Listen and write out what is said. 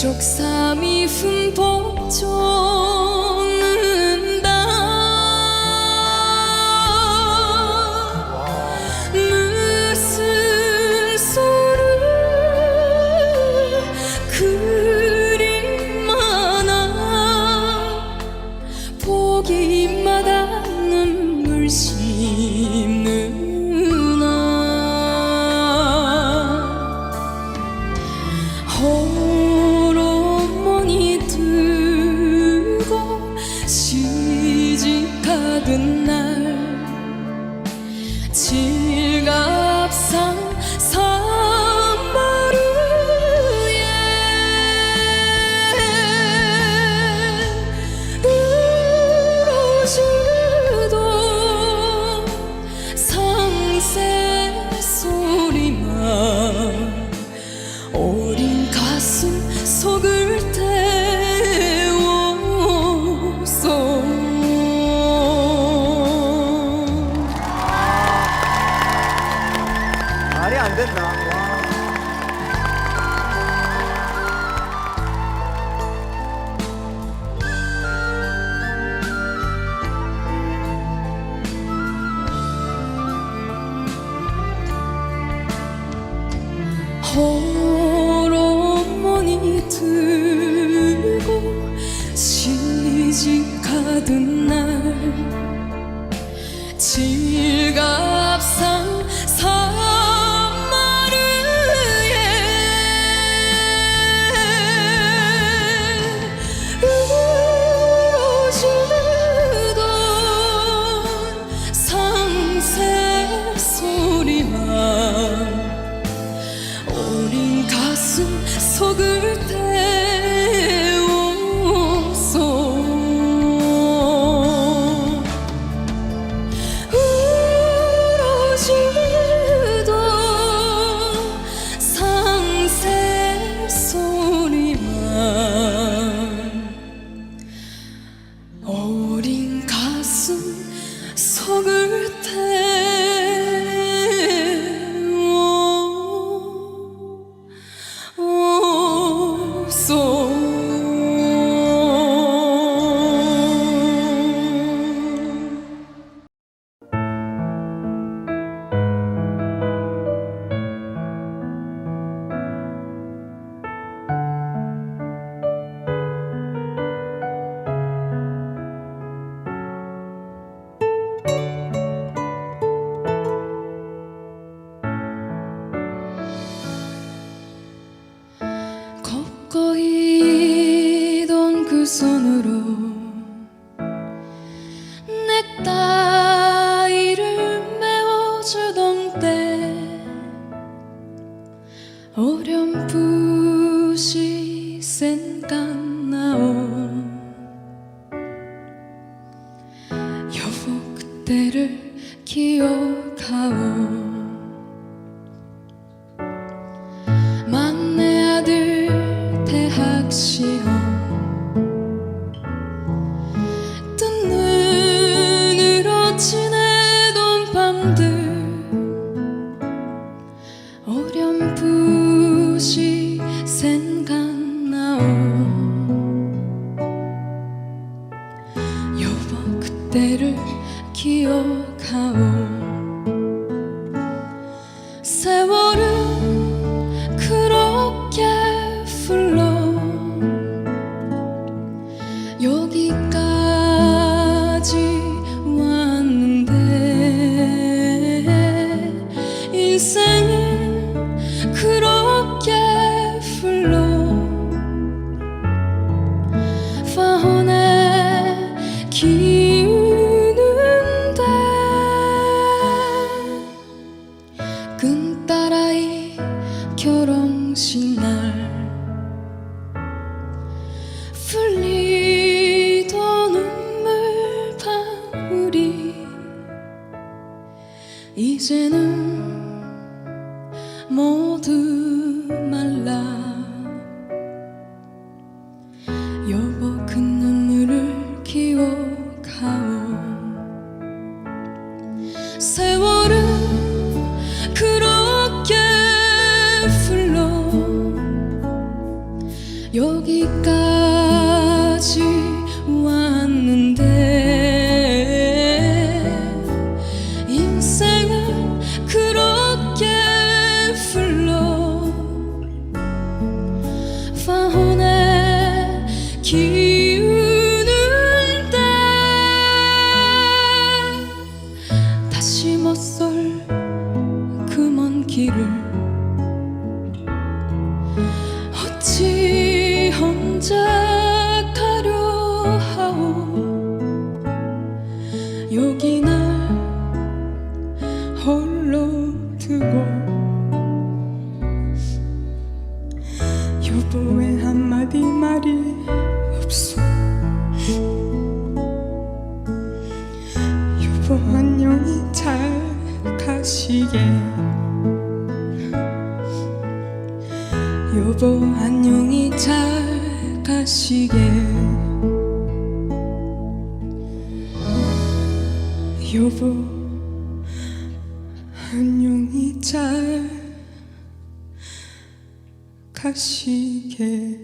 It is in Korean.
쪽삼이 흠뻑 젖는다. 무슨 소를 많아 보기마다 눈물 씹 시 호르몬이 들고 시집 가던 날 지갑상 산마루에 울어주던 상세 소리만 어린 가슴 속을 속을 태 손으로 내 따위를 메워주던 때 어렴풋이 생 어렴풋이 생각나오. 여보 그때를 기억하오. 세월은 그렇게 흘러 여기까지 왔는데 인생은 이제는 모두 말라. 여보 그 눈물을 기억하오. 세월은 그렇게 흘러 여쏟 아오네 기운을 때 다시 못설 그 먼 길을 어찌 혼자 여보의 한마디 말이 없어? 여보 안녕히 잘 가시게. 여보 안녕히 잘 가시게. 여보 안녕히 잘 가시게